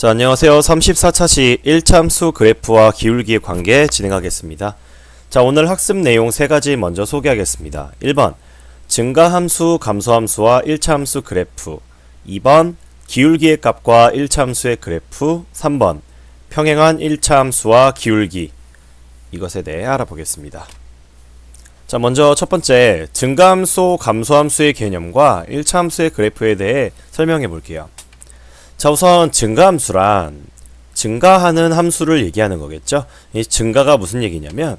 자, 안녕하세요. 34차시 1참수 그래프와 기울기의 관계 진행하겠습니다. 자, 오늘 학습 내용 세 가지 먼저 소개하겠습니다. 1번, 증가함수, 감소함수와 1차함수 그래프. 2번, 기울기의 값과 1차함수의 그래프. 3번, 평행한 1차함수와 기울기. 이것에 대해 알아보겠습니다. 자, 먼저 첫 번째, 증가함수, 감소함수의 개념과 1차함수의 그래프에 대해 설명해 볼게요. 자, 우선 증가함수란 증가하는 함수를 얘기하는 거겠죠. 이 증가가 무슨 얘기냐면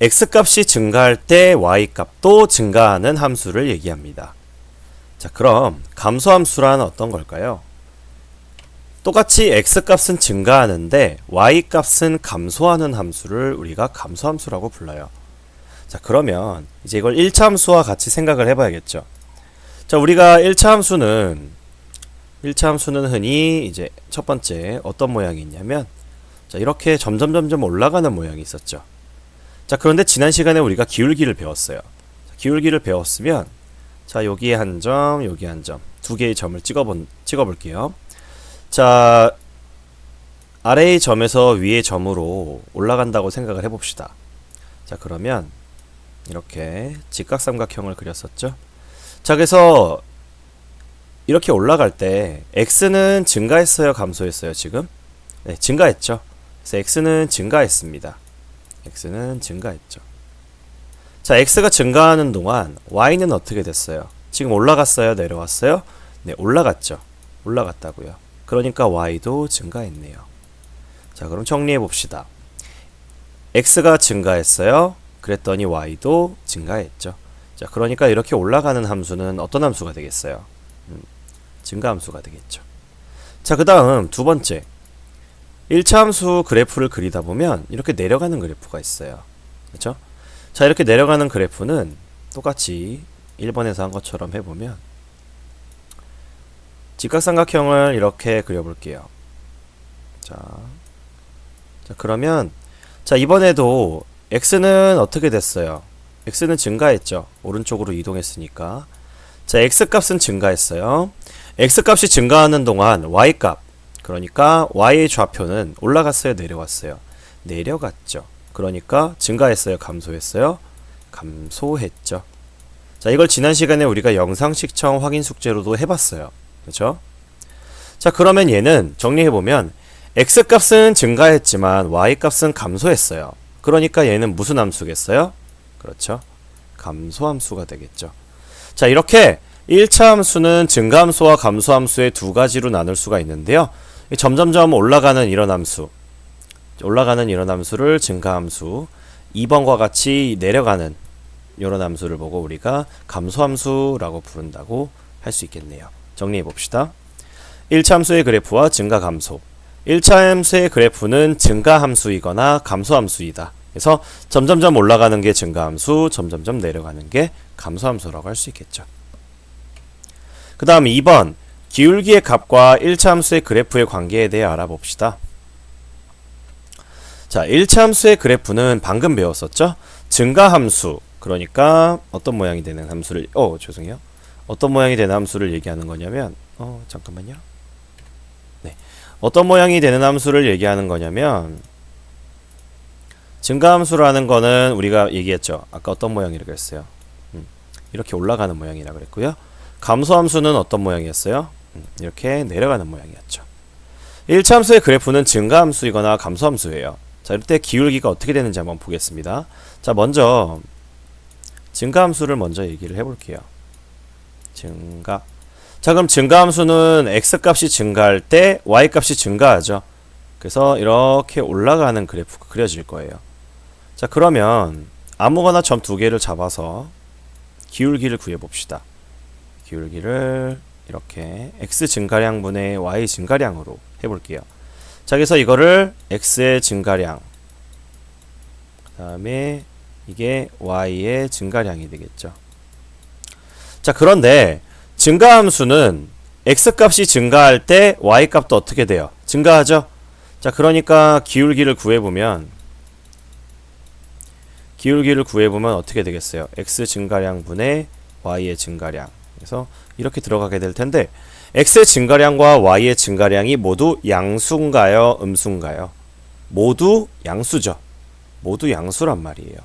x 값이 증가할 때 y 값도 증가하는 함수를 얘기합니다. 자, 그럼 감소함수란 어떤 걸까요? 똑같이 x 값은 증가하는데 y 값은 감소하는 함수를 우리가 감소함수라고 불러요. 자, 그러면 이제 이걸 1차 함수와 같이 생각을 해봐야겠죠. 자, 우리가 1차 함수는 1차 함수는 흔히 이제 첫 번째 어떤 모양이 있냐면 자, 이렇게 점점 점점 올라가는 모양이 있었죠. 자, 그런데 지난 시간에 우리가 기울기를 배웠어요. 자, 기울기를 배웠으면 자, 여기에 한 점, 여기 한 점, 두 개의 점을 찍어 본 찍어 볼게요. 자, 아래의 점에서 위의 점으로 올라간다고 생각을 해 봅시다. 자, 그러면 이렇게 직각삼각형을 그렸었죠. 자, 그래서 이렇게 올라갈 때 x는 증가했어요, 감소했어요, 지금? 네, 증가했죠. 그래서 x는 증가했습니다. x는 증가했죠. 자, x가 증가하는 동안 y는 어떻게 됐어요? 지금 올라갔어요, 내려왔어요? 네, 올라갔죠. 올라갔다고요. 그러니까 y도 증가했네요. 자, 그럼 정리해 봅시다. x가 증가했어요. 그랬더니 y도 증가했죠. 자, 그러니까 이렇게 올라가는 함수는 어떤 함수가 되겠어요? 증가함수가 되겠죠. 자, 그 다음 두 번째. 1차 함수 그래프를 그리다 보면 이렇게 내려가는 그래프가 있어요. 그렇죠? 자, 이렇게 내려가는 그래프는 똑같이 1번에서 한 것처럼 해보면 직각삼각형을 이렇게 그려볼게요. 자, 자 그러면 자 이번에도 x는 어떻게 됐어요? x는 증가했죠. 오른쪽으로 이동했으니까. 자, x 값은 증가했어요. X 값이 증가하는 동안 y 값 그러니까 y의 좌표는 올라갔어요 내려왔어요? 내려갔죠. 그러니까 증가했어요 감소했어요? 감소했죠. 자 이걸 지난 시간에 우리가 영상 식청 확인 숙제로도 해봤어요. 그렇죠 자 그러면 얘는 정리해보면 x 값은 증가했지만 y 값은 감소했어요. 그러니까 얘는 무슨 함수겠어요? 그렇죠. 감소함수가 되겠죠. 자 이렇게 1차 함수는 증가함수와 감소함수의 두 가지로 나눌 수가 있는데요. 점점점 올라가는 이런 함수, 올라가는 이런 함수를 증가함수, 2번과 같이 내려가는 이런 함수를 보고 우리가 감소함수라고 부른다고 할 수 있겠네요. 정리해 봅시다. 1차 함수의 그래프와 증가 감소. 1차 함수의 그래프는 증가 함수이거나 감소 함수이다. 그래서 점점점 올라가는 게 증가 함수, 점점점 내려가는 게 감소 함수라고 할 수 있겠죠. 그 다음 2번 기울기의 값과 1차 함수의 그래프의 관계에 대해 알아봅시다. 자, 1차 함수의 그래프는 방금 배웠었죠? 증가함수, 그러니까 어떤 모양이 되는 함수를 어, 죄송해요. 어떤 모양이 되는 함수를 얘기하는 거냐면 어, 잠깐만요. 네. 어떤 모양이 되는 함수를 얘기하는 거냐면 증가함수라는 거는 우리가 얘기했죠. 아까 어떤 모양이라고 했어요. 음, 이렇게 올라가는 모양이라 그랬고요. 감소함수는 어떤 모양이었어요? 음, 이렇게 내려가는 모양이었죠. 1차 함수의 그래프는 증가함수이거나 감소함수예요. 자, 이럴 때 기울기가 어떻게 되는지 한번 보겠습니다. 자, 먼저 증가함수를 먼저 얘기를 해볼게요. 증가. 자, 그럼 증가함수는 x 값이 증가할 때 y 값이 증가하죠. 그래서 이렇게 올라가는 그래프가 그려질 거예요. 자, 그러면 아무거나 점 두 개를 잡아서 기울기를 구해봅시다. 기울기를 이렇게 x 증가량 분의 y 증가량으로 해볼게요. 자, 그래서 이거를 x의 증가량, 그 다음에 이게 y의 증가량이 되겠죠. 자, 그런데 증가함수는 x 값이 증가할 때 y 값도 어떻게 돼요? 증가하죠? 자, 그러니까 기울기를 구해보면 기울기를 구해보면 어떻게 되겠어요? x 증가량 분의 y의 증가량. 그래서 이렇게 들어가게 될 텐데 x의 증가량과 y의 증가량이 모두 양수인가요? 음수인가요? 모두 양수죠. 모두 양수란 말이에요.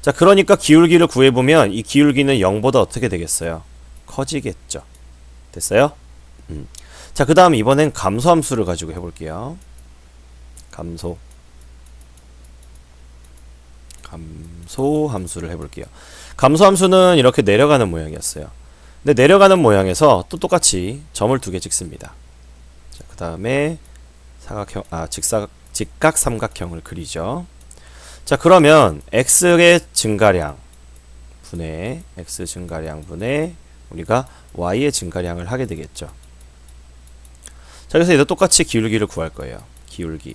자, 그러니까 기울기를 구해보면 이 기울기는 0보다 어떻게 되겠어요? 커지겠죠. 됐어요? 음. 자, 그 다음 이번엔 감소함수를 가지고 해볼게요. 감소. 감소함수를 해볼게요. 감소함수는 이렇게 내려가는 모양이었어요. 근데 내려가는 모양에서 또 똑같이 점을 두 개 찍습니다. 자, 그 다음에 사각형, 아, 직사, 직각 삼각형을 그리죠. 자, 그러면 x의 증가량 분의 x 증가량 분의 우리가 y의 증가량을 하게 되겠죠. 자, 그래서 얘도 똑같이 기울기를 구할 거예요. 기울기.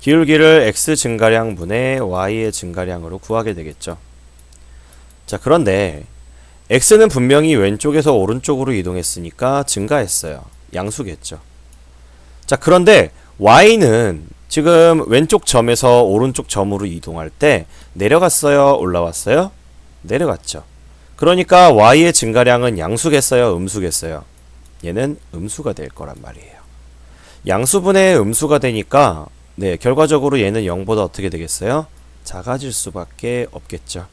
기울기를 x 증가량 분의 y의 증가량으로 구하게 되겠죠. 자, 그런데 x는 분명히 왼쪽에서 오른쪽으로 이동했으니까 증가했어요. 양수겠죠. 자, 그런데 y는 지금 왼쪽 점에서 오른쪽 점으로 이동할 때 내려갔어요? 올라왔어요? 내려갔죠. 그러니까 y의 증가량은 양수겠어요? 음수겠어요? 얘는 음수가 될 거란 말이에요. 양수분의 음수가 되니까 네, 결과적으로 얘는 0보다 어떻게 되겠어요? 작아질 수밖에 없겠죠.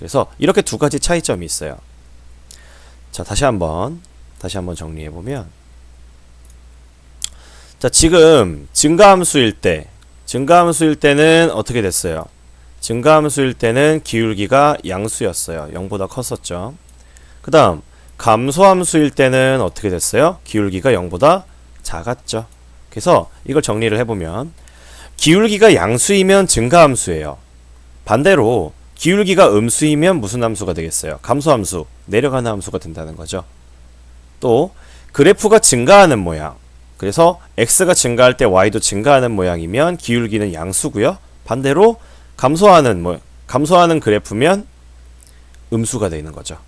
그래서 이렇게 두 가지 차이점이 있어요. 자, 다시 한번 다시 한번 정리해 보면 자, 지금 증가함수일 때 증가함수일 때는 어떻게 됐어요? 증가함수일 때는 기울기가 양수였어요. 0보다 컸었죠. 그 다음 감소함수일 때는 어떻게 됐어요? 기울기가 0보다 작았죠. 그래서 이걸 정리를 해보면 기울기가 양수이면 증가함수예요. 반대로 기울기가 음수이면 무슨 함수가 되겠어요? 감소함수, 내려가는 함수가 된다는 거죠. 또 그래프가 증가하는 모양. 그래서 x가 증가할 때 y도 증가하는 모양이면 기울기는 양수고요. 반대로 감소하는 모 감소하는 그래프면 음수가 되는 거죠.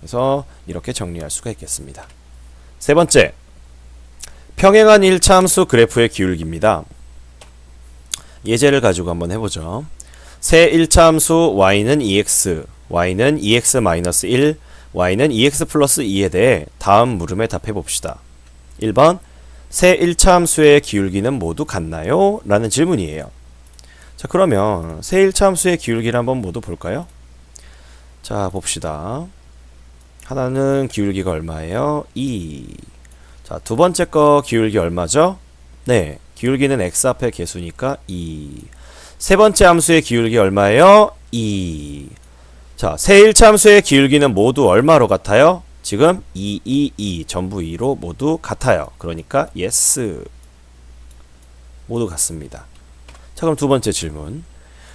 그래서 이렇게 정리할 수가 있겠습니다. 세 번째, 평행한 1차 함수 그래프의 기울기입니다. 예제를 가지고 한번 해 보죠. 새 1차 함수 y는 2x, y는 2x-1, y는 2x 플러스 2에 대해 다음 물음에 답해 봅시다. 1번 새 1차 함수의 기울기는 모두 같나요? 라는 질문이에요. 자 그러면 새 1차 함수의 기울기를 한번 모두 볼까요? 자 봅시다. 하나는 기울기가 얼마예요? 2. 자, 두 번째 거 기울기 얼마죠? 네, 기울기는 x 앞에 개수니까 2. 세 번째 함수의 기울기 얼마예요? 2. 자, 세 1차 함수의 기울기는 모두 얼마로 같아요? 지금 2, 2, 2 전부 2로 모두 같아요. 그러니까 yes. 모두 같습니다. 자, 그럼 두 번째 질문.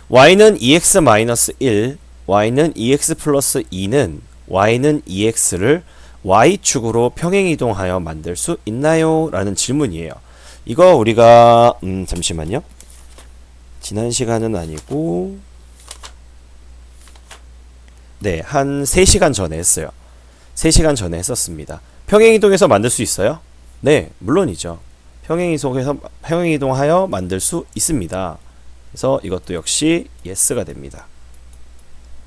y는 2x-1, y는 2x 플러스 2는 y는 2x를 y축으로 평행이동하여 만들 수 있나요? 라는 질문이에요. 이거 우리가 음 잠시만요. 지난 시간은 아니고 네, 한 3시간 전에 했어요. 3시간 전에 했었습니다. 평행이동해서 만들 수 있어요? 네, 물론이죠. 평행이동해서 평행이동하여 만들 수 있습니다. 그래서 이것도 역시 yes가 됩니다.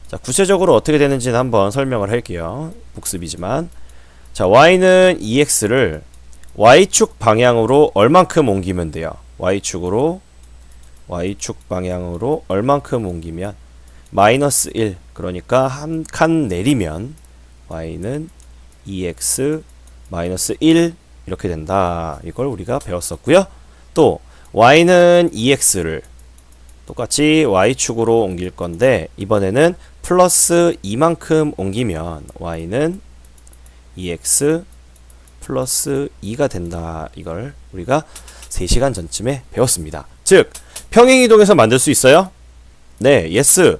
자, 구체적으로 어떻게 되는지는 한번 설명을 할게요. 복습이지만. 자, y는 2x를 y축 방향으로 얼만큼 옮기면 돼요? y축으로 y축 방향으로 얼만큼 옮기면 마이너스 1 그러니까 한 칸 내리면 y는 2x 마이너스 1 이렇게 된다. 이걸 우리가 배웠었고요. 또 y는 2x를 똑같이 y축으로 옮길 건데 이번에는 플러스 2만큼 옮기면 y는 2x 플러스 2가 된다. 이걸 우리가 3시간 전쯤에 배웠습니다. 즉 평행이동해서 만들 수 있어요? 네, yes.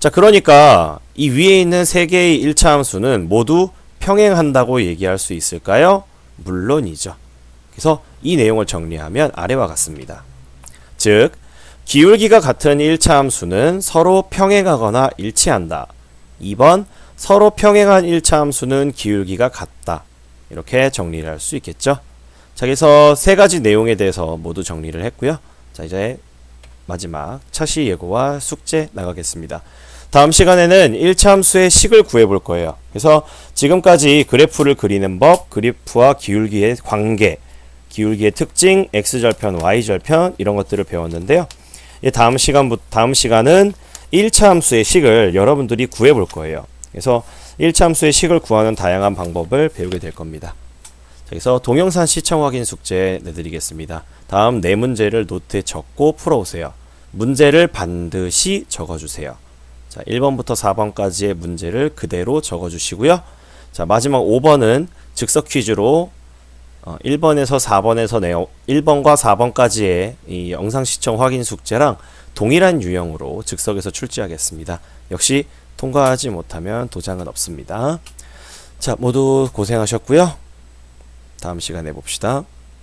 자, 그러니까 이 위에 있는 세 개의 1차 함수는 모두 평행한다고 얘기할 수 있을까요? 물론이죠. 그래서 이 내용을 정리하면 아래와 같습니다. 즉, 기울기가 같은 1차 함수는 서로 평행하거나 일치한다. 2번, 서로 평행한 1차 함수는 기울기가 같다. 이렇게 정리를 할 수 있겠죠. 자, 그래서 세 가지 내용에 대해서 모두 정리를 했고요. 자, 이제 마지막 차시 예고와 숙제 나가겠습니다. 다음 시간에는 1차 함수의 식을 구해 볼 거예요. 그래서 지금까지 그래프를 그리는 법, 그래프와 기울기의 관계, 기울기의 특징, x절편, y절편 이런 것들을 배웠는데요. 이 다음 시간부 다음 시간은 1차 함수의 식을 여러분들이 구해 볼 거예요. 그래서 1차 함수의 식을 구하는 다양한 방법을 배우게 될 겁니다. 자, 그래서 동영상 시청 확인 숙제 내드리겠습니다. 다음 네 문제를 노트에 적고 풀어오세요. 문제를 반드시 적어주세요. 자, 1번부터 4번까지의 문제를 그대로 적어주시고요. 자, 마지막 5번은 즉석 퀴즈로 어, 1번에서 4번에서 내용 1번과 4번까지의 이 영상 시청 확인 숙제랑 동일한 유형으로 즉석에서 출제하겠습니다. 역시 통과하지 못하면 도장은 없습니다. 자, 모두 고생하셨고요. 다음 시간에 봅시다.